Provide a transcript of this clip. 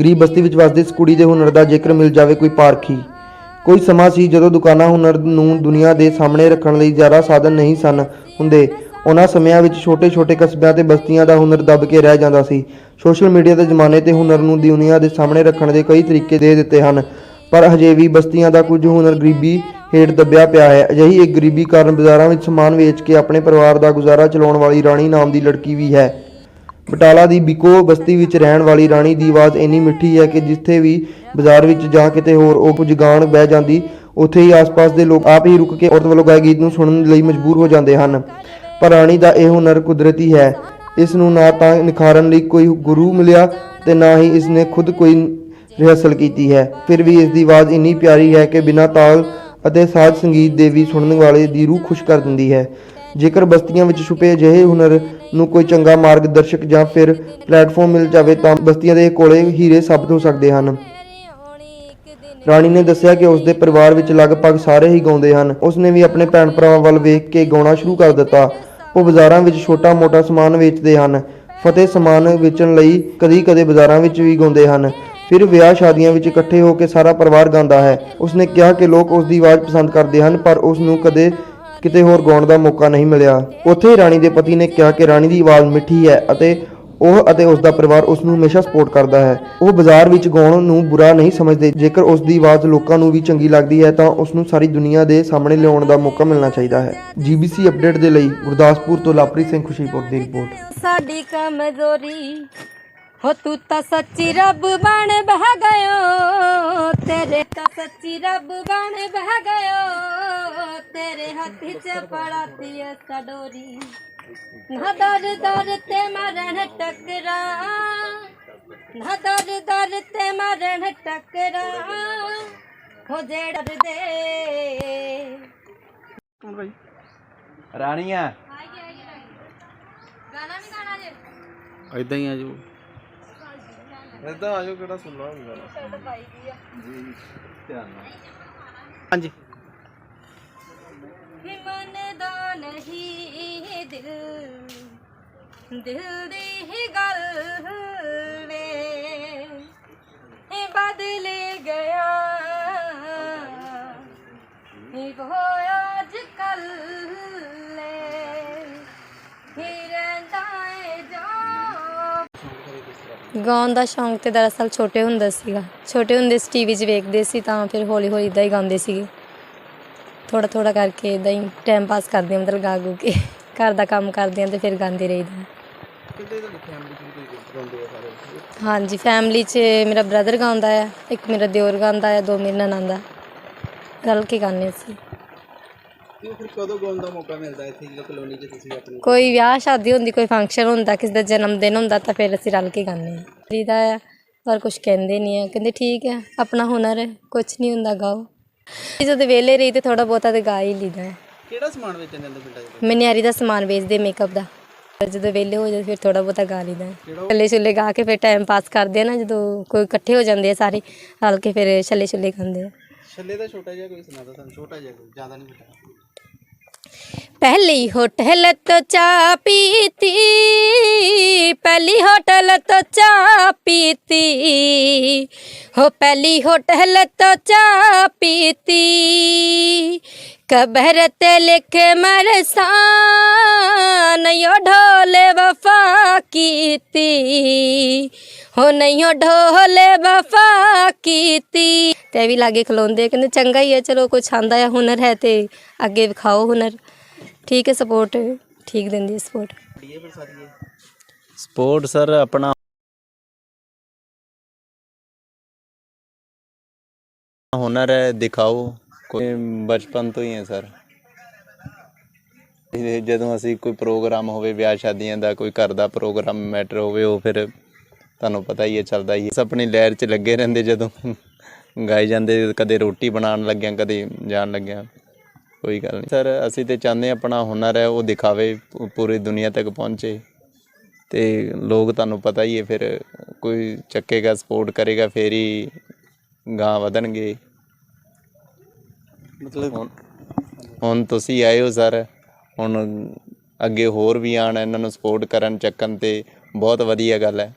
ਗਰੀਬ ਬਸਤੀ ਵਿੱਚ ਵਸਦੀ ਇਸ ਕੁੜੀ ਦੇ ਹੁਨਰ ਦਾ ਜ਼ਿਕਰ ਮਿਲ ਜਾਵੇ ਕੋਈ ਪਾਰਖੀ। ਕੋਈ ਸਮਾਂ ਸੀ ਜਦੋਂ ਦੁਕਾਨਾਂ ਹੁਨਰ ਨੂੰ ਦੁਨੀਆ ਦੇ ਸਾਹਮਣੇ ਰੱਖਣ ਲਈ ਜ਼ਿਆਦਾ ਸਾਧਨ ਨਹੀਂ ਸਨ ਹੁੰਦੇ। ਉਹਨਾਂ ਸਮਿਆਂ ਵਿੱਚ ਛੋਟੇ-ਛੋਟੇ ਕਸਬਿਆਂ ਤੇ ਬਸਤੀਆਂ ਦਾ ਹੁਨਰ ਦਬ ਕੇ ਰਹਿ ਜਾਂਦਾ ਸੀ। ਸੋਸ਼ਲ ਮੀਡੀਆ ਦੇ ਜ਼ਮਾਨੇ ਤੇ ਹੁਨਰ ਨੂੰ ਦੁਨੀਆ ਦੇ ਸਾਹਮਣੇ ਰੱਖਣ ਦੇ ਕਈ ਤਰੀਕੇ ਦੇ ਦਿੱਤੇ ਹਨ। ਪਰ ਹਜੇ ਵੀ ਬਸਤੀਆਂ ਦਾ ਕੁਝ ਹੁਨਰ ਗਰੀਬੀ ਹੇਠ ਦੱਬਿਆ ਪਿਆ ਹੈ। ਅਜਿਹੀ ਇੱਕ ਗਰੀਬੀ ਕਾਰਨ ਬਾਜ਼ਾਰਾਂ ਵਿੱਚ ਸਮਾਨ ਵੇਚ ਕੇ ਆਪਣੇ ਪਰਿਵਾਰ ਦਾ ਗੁਜ਼ਾਰਾ ਚਲਾਉਣ ਵਾਲੀ ਰਾਣੀ ਨਾਮ ਦੀ ਲੜਕੀ ਵੀ ਹੈ। ਬਟਾਲਾ ਦੀ ਬਿਕੋ ਬਸਤੀ ਵਿੱਚ ਰਹਿਣ ਵਾਲੀ ਰਾਣੀ ਦੀ ਆਵਾਜ਼ ਇੰਨੀ ਮਿੱਠੀ ਹੈ ਕਿ ਜਿੱਥੇ ਵੀ ਬਾਜ਼ਾਰ ਵਿੱਚ ਜਾਂ ਕਿਤੇ ਹੋਰ ਉਹ ਕੁਝ ਗਾਣ ਬਹਿ ਜਾਂਦੀ, ਉੱਥੇ ਹੀ ਆਸ-ਪਾਸ ਦੇ ਲੋਕ ਆਪ ਹੀ ਰੁਕ ਕੇ ਔਰਤ ਵੱਲੋਂ ਗਾਏ ਗੀਤ ਨੂੰ ਸੁਣਨ ਲਈ ਮਜਬੂਰ ਹੋ ਜਾਂਦੇ ਹਨ। ਪਰ ਰਾਣੀ ਦਾ ਇਹ ਹੁਨਰ ਕੁਦਰਤੀ ਹੈ। ਇਸ ਨੂੰ ਨਾ ਤਾਂ ਨਿਖਾਰਨ ਲਈ ਕੋਈ ਗੁਰੂ ਮਿਲਿਆ ਤੇ ਨਾ ਹੀ ਇਸ ਨੇ ਖੁਦ ਕੋਈ ਰਿਹਰਸਲ ਕੀਤੀ ਹੈ। ਫਿਰ ਵੀ ਇਸ ਦੀ ਆਵਾਜ਼ ਇੰਨੀ ਪਿਆਰੀ ਹੈ ਕਿ ਬਿਨਾਂ ਤਾਲ ਅਤੇ ਸਾਜ਼ ਸੰਗੀਤ ਦੇ ਵੀ ਸੁਣਨ ਵਾਲੇ ਦੀ ਰੂਹ ਖੁਸ਼ ਕਰ ਦਿੰਦੀ ਹੈ। ਜੇਕਰ ਬਸਤੀਆਂ ਵਿੱਚ ਛੁਪੇ ਅਜਿਹੇ ਹੁਨਰ ਨੂੰ ਕੋਈ ਚੰਗਾ ਮਾਰਗਦਰਸ਼ਕ ਜਾਂ ਫਿਰ ਪਲੇਟਫਾਰਮ ਮਿਲ ਜਾਵੇ ਤਾਂ ਬਸਤੀਆਂ ਦੇ ਕੋਲੇ ਹੀਰੇ ਸਾਬਤ ਹੋ ਸਕਦੇ ਹਨ। ਰਾਣੀ ਨੇ ਦੱਸਿਆ ਕਿ ਉਸ ਦੇ ਪਰਿਵਾਰ ਵਿੱਚ ਲਗਭਗ ਸਾਰੇ ਹੀ ਗਾਉਂਦੇ ਹਨ। ਉਸ ਨੇ ਵੀ ਆਪਣੇ ਭੈਣ ਭਰਾਵਾਂ ਵੱਲ ਵੇਖ ਕੇ ਗਾਉਣਾ ਸ਼ੁਰੂ ਕਰ ਦਿੱਤਾ। ਉਹ ਬਾਜ਼ਾਰਾਂ ਵਿੱਚ ਛੋਟਾ-ਮੋਟਾ ਸਮਾਨ ਵੇਚਦੇ ਹਨ। ਫਤਿਹ ਸਮਾਨ ਵੇਚਣ ਲਈ ਕਦੀ-ਕਦੇ ਬਾਜ਼ਾਰਾਂ ਵਿੱਚ ਵੀ ਗਾਉਂਦੇ ਹਨ। ਫਿਰ ਵਿਆਹ ਸ਼ਾਦੀਆਂ ਵਿੱਚ ਇਕੱਠੇ ਹੋ ਕੇ ਸਾਰਾ ਪਰਿਵਾਰ ਗਾਉਂਦਾ ਹੈ। ਉਸਨੇ ਕਿਹਾ ਕਿ ਲੋਕ ਉਸ ਦੀ ਆਵਾਜ਼ ਪਸੰਦ ਕਰਦੇ ਹਨ, ਪਰ ਉਸ ਨੂੰ ਕਦੇ ਕਿਤੇ ਹੋਰ ਗਾਉਣ ਦਾ ਮੌਕਾ ਨਹੀਂ ਮਿਲਿਆ। ਉੱਥੇ ਹੀ ਰਾਣੀ ਦੇ ਪਤੀ ਨੇ ਕਿਹਾ ਕਿ ਰਾਣੀ ਦੀ ਆਵਾਜ਼ ਮਿੱਠੀ ਹੈ ਅਤੇ ਉਹ ਅਤੇ ਉਸ ਦਾ ਪਰਿਵਾਰ ਉਸ ਨੂੰ ਹਮੇਸ਼ਾ ਸਪੋਰਟ ਕਰਦਾ ਹੈ। ਉਹ ਬਾਜ਼ਾਰ ਵਿੱਚ ਗਾਉਣ ਨੂੰ ਬੁਰਾ ਨਹੀਂ ਸਮਝਦੇ। ਜੇਕਰ ਉਸ ਦੀ ਆਵਾਜ਼ ਲੋਕਾਂ ਨੂੰ ਵੀ ਚੰਗੀ ਲੱਗਦੀ ਹੈ, ਤਾਂ ਉਸ ਨੂੰ ਸਾਰੀ ਦੁਨੀਆ ਦੇ ਸਾਹਮਣੇ ਲਿਆਉਣ ਦਾ ਮੌਕਾ ਮਿਲਣਾ ਚਾਹੀਦਾ ਹੈ। ਜੀਬੀਸੀ ਅਪਡੇਟ ਦੇ ਲਈ ਗੁਰਦਾਸਪੁਰ ਤੋਂ ਲਾਪਰੀ ਸਿੰਘ ਖੁਸ਼ੀਪੁਰ ਦੀ ਰਿਪੋਰਟ ਸਾਡੀ ਕਮਜ਼ੋਰੀ, ਹੋ ਤੂੰ ਤਾਂ ਸੱਚੀ ਰੱਬ ਬਣ ਬਹਿ ਗਇਓ ਤੇਰੇ ਸੱਚੀ ਰੱਬ ਬਣ ਬਹਿ ਗਇਓ ਤੇਰੇ ਹੱਥ 'ਚ ਪੜਾਤੀ ਐ ਸਡੋਰੀ ਨਾ ਦਰ ਦਰ ਤੇ ਮਰਨ ਟਕਰਾ ਨਾ ਦਰ ਦਰ ਤੇ ਮਰਨ ਟਕਰਾ ਹੋ ਜਿਹੜਾ ਦੇ ਰਾਣੀਆਂ ਗਾਣਾ ਵੀ ਗਾਣਾ ਜੇ। ਇਦਾਂ ਹੀ ਆ ਜੋ ਇਦਾਂ ਆਜੋ ਕਿਹੜਾ ਸੁਣਨਾ ਹੁੰਦਾ। ਹਾਂਜੀ। ਵੀ ਮਨ ਦਾ ਨਹੀਂ ਦਿਲ ਦਿਲ ਦੀ ਹੀ ਗੱਲ। ਗਾਉਣ ਦਾ ਸ਼ੌਂਕ ਤੇ ਦਰਅਸਲ ਛੋਟੇ ਹੁੰਦੇ ਸੀਗਾ। ਛੋਟੇ ਹੁੰਦੇ ਸੀ ਟੀਵੀ 'ਚ ਵੇਖਦੇ ਸੀ ਤਾਂ ਫਿਰ ਹੌਲੀ ਹੌਲੀ ਇਦਾਂ ਹੀ ਗਾਉਂਦੇ ਸੀਗੇ। ਥੋੜਾ ਥੋੜਾ ਕਰਕੇ ਇਦਾਂ ਹੀ ਟਾਈਮ ਪਾਸ ਕਰਦੇ ਹਾਂ ਮਤਲਬ ਗਾ gu ਕੇ ਘਰ ਦਾ ਕੰਮ ਕਰਦੇ ਹਾਂ ਤੇ ਫਿਰ ਗਾਉਂਦੇ ਰਹੀਦਾ ਹਾਂਜੀ ਫੈਮਿਲੀ 'ਚ ਮੇਰਾ ਬ੍ਰਦਰ ਗਾਉਂਦਾ ਆ ਇੱਕ ਮੇਰਾ ਦਿਓਰ ਗਾਉਂਦਾ ਆ ਦੋ ਮੇਰੇ ਨਨਾਣ ਦਾ। ਰਲ ਕੇ ਗਾਉਂਦੇ ਅਸੀਂ। ਤੇ ਉਹ ਫਿਰ ਕਦੋਂ ਗਾਉਣ ਦਾ ਮੌਕਾ ਮਿਲਦਾ ਇੱਥੇ ਜਦੋਂ ਕਲੋਨੀ ਚ ਤੁਸੀਂ ਆਪਣੀ ਕੋਈ ਵਿਆਹ ਸ਼ਾਦੀ ਹੁੰਦੀ ਕੋਈ ਫੰਕਸ਼ਨ ਹੁੰਦਾ ਕਿਸੇ ਦਾ ਜਨਮ ਦਿਨ ਹੁੰਦਾ ਤਾਂ ਫਿਰ ਅਸੀਂ ਰਲ ਕੇ ਗਾਉਂਦੇ ਹਾਂ। ਆ ਪਰ ਕੁਝ ਕਹਿੰਦੇ ਨਹੀਂ ਆ ਕਹਿੰਦੇ ਠੀਕ ਹੈ ਆਪਣਾ ਹੁਨਰ ਹੈ ਕੁਝ ਨਹੀਂ ਹੁੰਦਾ ਗਾਓ। ਜਦੋਂ ਵਿਹਲੇ ਰਹੀ ਤੇ ਥੋੜਾ ਬਹੁਤਾ ਤੇ ਗਾ ਹੀ ਲਈਦਾ ਹੈ। ਕਿਹੜਾ ਸਮਾਨ ਵੇਚਣ ਜਾਂਦੇ ਪਿੰਡਾਂ ਚ ਮਨਿਆਰੀ ਦਾ ਸਮਾਨ ਵੇਚਦੇ ਮੇਕਅਪ ਦਾ। ਜਦੋਂ ਵਿਹਲੇ ਹੋ ਜਾਂਦੇ ਫਿਰ ਥੋੜਾ ਬਹੁਤਾ ਗਾ ਲਈਦਾ ਹੈ। ਛੱਲੇ ਛੁੱਲੇ ਗਾ ਕੇ ਫਿਰ ਟਾਈਮ ਪਾਸ ਕਰਦੇ ਆ ਨਾ ਜਦੋਂ ਕੋਈ ਇਕੱਠੇ ਹੋ ਜਾਂਦੇ ਆ ਸਾਰੇ ਰਲ ਕੇ ਫਿਰ ਛੱਲੇ ਛੁੱਲੇ ਗਾਉਂਦੇ ਆ। ਛੱਲੇ ਦਾ ਛੋਟਾ ਜਿਹਾ ਕੋਈ ਸੁਣਾ ਦੋ ਸਾਨੂੰ ਛੋਟਾ ਜਿਹਾ ਕੋਈ ਜ਼ਿਆਦਾ ਨਹੀਂ ਪਤਾ पहली होटल तो चा पीती पहली होटल तो चा पीती हो पहली होटल तो चा पीती कबर ते लिख मरसान यो ढोले वफा कीती ਹੋ ਨਹੀਂ ਉਹ ਢੋਲੇ ਵਫਾ ਕੀਤੀ ਤੇ ਵੀ ਲਾਗੇ ਖਲੋਂਦੇ ਕਹਿੰਦੇ ਚੰਗਾ ਹੀ ਹੈ ਚਲੋ ਕੁਛ ਆਂਦਾ ਹੈ ਹੁਨਰ ਹੈ ਤੇ ਅੱਗੇ ਵਿਖਾਓ ਹੁਨਰ ਠੀਕ ਹੈ ਸਪੋਰਟ ਠੀਕ ਦਿੰਦੀ ਹੈ ਸਪੋਰਟ ਸਪੋਰਟ ਸਰ ਆਪਣਾ ਹੁਨਰ ਹੈ, ਦਿਖਾਓ। ਕੋਈ ਬਚਪਨ ਤੋਂ ਹੀ ਹੈ ਸਰ ਇਹ ਜਦੋਂ ਅਸੀਂ ਕੋਈ ਪ੍ਰੋਗਰਾਮ ਹੋਵੇ, ਵਿਆਹ ਸ਼ਾਦੀਆਂ ਦਾ, ਕੋਈ ਘਰ ਦਾ ਪ੍ਰੋਗਰਾਮ ਮੈਟਰ ਹੋਵੇ, ਉਹ ਫਿਰ ਤੁਹਾਨੂੰ ਪਤਾ ਹੀ ਹੈ, ਚੱਲਦਾ ਹੀ ਹੈ। ਆਪਣੀ ਲਹਿਰ 'ਚ ਲੱਗੇ ਰਹਿੰਦੇ ਜਦੋਂ ਗਾਏ ਜਾਂਦੇ, ਕਦੇ ਰੋਟੀ ਬਣਾਉਣ ਲੱਗਿਆ, ਕਦੇ ਜਾਣ ਲੱਗਿਆ। ਕੋਈ ਗੱਲ ਨਹੀਂ। ਸਰ ਅਸੀਂ ਤੇ ਚਾਹੁੰਦੇ ਆਪਣਾ ਹੁਨਰ ਹੈ ਉਹ ਦਿਖਾਵੇ ਪੂਰੀ ਦੁਨੀਆ ਤੱਕ ਪਹੁੰਚੇ। ਤੇ ਲੋਕ ਤੁਹਾਨੂੰ ਪਤਾ ਹੀ ਹੈ ਫਿਰ ਕੋਈ ਚੱਕੇਗਾ ਸਪੋਰਟ ਕਰੇਗਾ ਫੇਰ ਹੀ ਗਾਂ ਵਧਣਗੇ। ਮਤਲਬ ਹੁਣ ਹੁਣ ਤੁਸੀਂ ਆਏ ਹੋ ਸਰ ਹੁਣ ਅੱਗੇ ਹੋਰ ਵੀ ਆਣ ਇਹਨਾਂ ਨੂੰ ਸਪੋਰਟ ਕਰਨ ਚੱਕਣ ਤੇ ਬਹੁਤ ਵਧੀਆ ਗੱਲ ਹੈ।